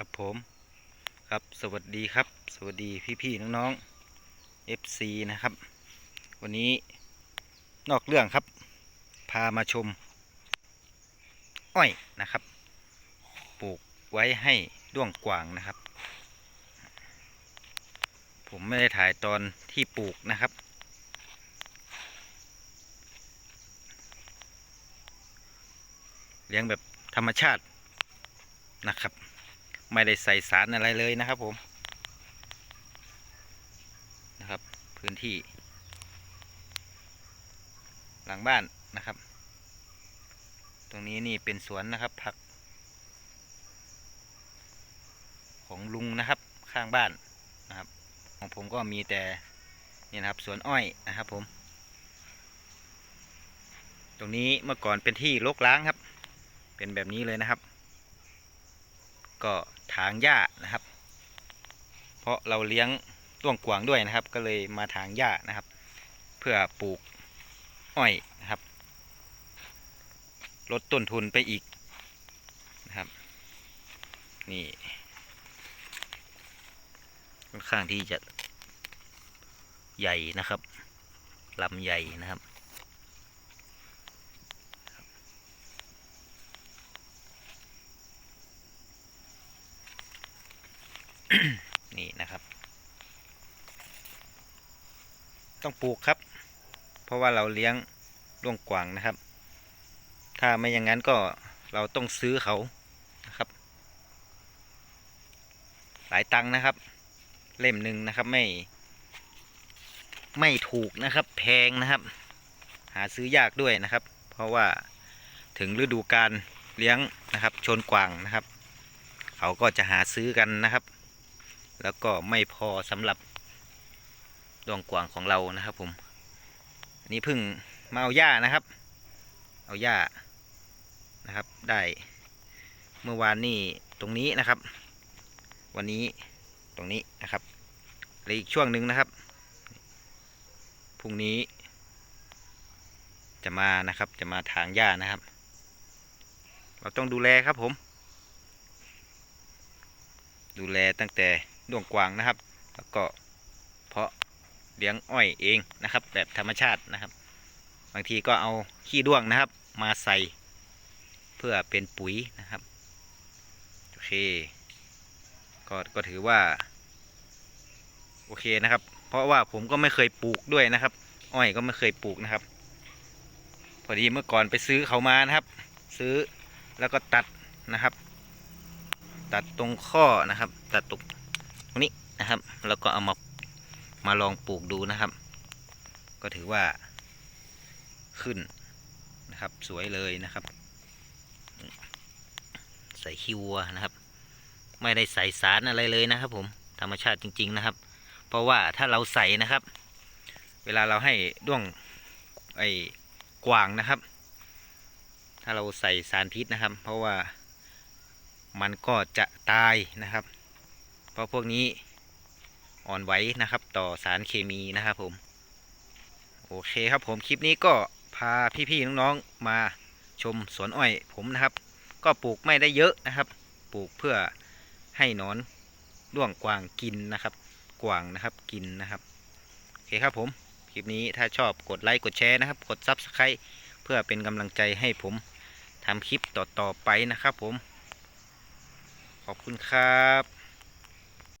ครับผมครับสวัสดีครับ สวัสดีพี่ๆน้องๆ FC นะครับ วันนี้นอกเรื่องครับ พามาชม อ้อยนะครับ ปลูกไว้ให้ด้วงกวางนะครับ ผมไม่ได้ถ่ายตอนที่ปลูกนะครับ เลี้ยงแบบธรรมชาตินะครับ ไม่ได้ใส่สารอะไรเลยนะครับผมนะครับ พื้นที่ หลังบ้านนะครับ ตรงนี้นี่เป็นสวนนะครับผัก ของลุงนะครับข้างบ้านนะครับ ของผมก็มีแต่นี่นะครับสวนอ้อยนะครับผม ตรงนี้เมื่อก่อนเป็นที่รกร้างครับ เป็นแบบนี้เลยนะครับ ก็ถางหญ้านะครับ เพราะเราเลี้ยงต้วงกวางด้วยนะครับ ก็เลยมาถางหญ้านะครับ เพื่อปลูกอ้อยนะครับ ลดต้นทุนไปอีกนะครับ นี่ค่อนข้างที่จะใหญ่นะครับลำใหญ่นะครับ นี่นะครับ ต้องปลูกครับ เพราะว่าเราเลี้ยงด้วงกวางนะครับ ถ้าไม่อย่างนั้นก็เราต้องซื้อเขานะครับ หลายตังค์นะครับ เล่มหนึ่งนะครับไม่ ไม่ถูกนะครับแพงนะครับ หาซื้อยากด้วยนะครับ เพราะว่าถึงฤดูการเลี้ยงนะครับ ชนกวางนะครับ เขาก็จะหาซื้อกันนะครับ แล้วก็ไม่พอสำหรับดวงกวางของเรานะครับผมนนี้เพิ่งมาเอาหญ้านะครับ เอาหญ้านะครับได้เมื่อวานนี่ตรงนี้นะครับ วันนี้ตรงนี้นะครับแลวอีกช่วงหนึ่งนะครับพรุ่งนี้ จะมานะครับจะมาถางหญ้านะครับ เราต้องดูแลครับผม ดูแลตั้งแต่ ด้วงกวางนะครับ แล้วก็เพาะเลี้ยงอ้อยเองนะครับ แบบธรรมชาตินะครับ บางทีก็เอาขี้ด้วงนะครับ มาใส่เพื่อเป็นปุ๋ยนะครับโอเคก็ก็ถือว่า โอเคนะครับ เพราะว่าผมก็ไม่เคยปลูกด้วยนะครับ อ้อยก็ไม่เคยปลูกนะครับ พอดีเมื่อก่อนไปซื้อเขามานะครับ ซื้อแล้วก็ตัดนะครับ ตัดตรงข้อนะครับ ตัดตรง นะครับ แล้วก็เอามามาลองปลูกดูนะครับ ก็ถือว่าขึ้นนะครับ สวยเลยนะครับ ใส่ขี้วัวนะครับ ไม่ได้ใส่สารอะไรเลยนะครับ ผมธรรมชาติจริง ๆนะครับ เพราะว่าถ้าเราใส่นะครับ เวลาเราให้ด้วงไอ้กวางนะครับ ถ้าเราใส่สารพิษนะครับ เพราะว่ามันก็จะตายนะครับ เพราะพวกนี้ อ่อนไหวนะครับ ต่อสารเคมีนะครับผม โอเคครับผมคลิปนี้ก็พาพี่ๆน้องๆมาชมสวนอ้อยผมนะครับ ก็ปลูกไม่ได้เยอะนะครับ ปลูกเพื่อให้นอนด้วงกวางกินนะครับ กวางนะครับกินนะครับโอเคครับผมคลิปนี้ถ้าชอบกดไลค์กดแชร์นะครับ กด Subscribe เพื่อเป็นกำลังใจให้ผมทำคลิปต่อๆไปนะครับผม ขอบคุณครับ